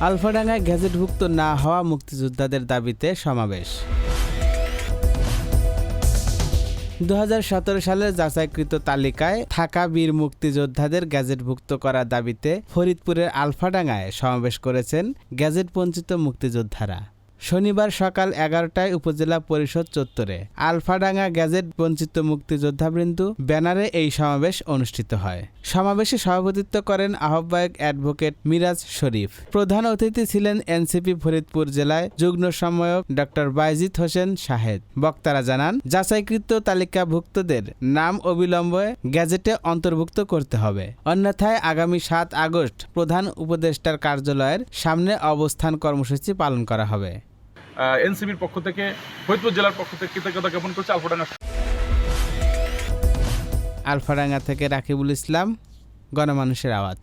আলফাডাঙ্গায় গ্যাজেটভুক্ত না হওয়া মুক্তিযোদ্ধাদের দাবিতে সমাবেশ। দু হাজার সতেরো সালের যাচাইকৃত তালিকায় থাকা বীর মুক্তিযোদ্ধাদের গ্যাজেটভুক্ত করার দাবিতে ফরিদপুরের আলফাডাঙ্গায় সমাবেশ করেছেন গ্যাজেট বঞ্চিত মুক্তিযোদ্ধারা। শনিবার সকাল এগারোটায় উপজেলা পরিষদ চত্বরে আলফাডাঙ্গা গ্যাজেট বঞ্চিত মুক্তিযোদ্ধাবৃন্দ ব্যানারে এই সমাবেশ অনুষ্ঠিত হয়। সমাবেশে সভাপতিত্ব করেন আহ্বায়ক অ্যাডভোকেট মিরাজ শরীফ। প্রধান অতিথি ছিলেন এনসিপি ফরিদপুর জেলায় যুগ্ম সম্পাদক ডক্টর বাইজিদ হোসেন শাহেদ। বক্তারা জানান, যাচাইকৃত তালিকাভুক্তদের নাম অবিলম্বে গ্যাজেটে অন্তর্ভুক্ত করতে হবে। অন্যথায় আগামী সাত আগস্ট প্রধান উপদেষ্টার কার্যালয়ের সামনে অবস্থান কর্মসূচি পালন করা হবে। এনসিবির পক্ষ থেকে, ফরিদপুর জেলার পক্ষ থেকে কৃতজ্ঞতা জ্ঞাপন করছে আলফাডাঙ্গা আলফাডাঙ্গা থেকে রাকিবুল ইসলাম, গণমানুষের আওয়াজ।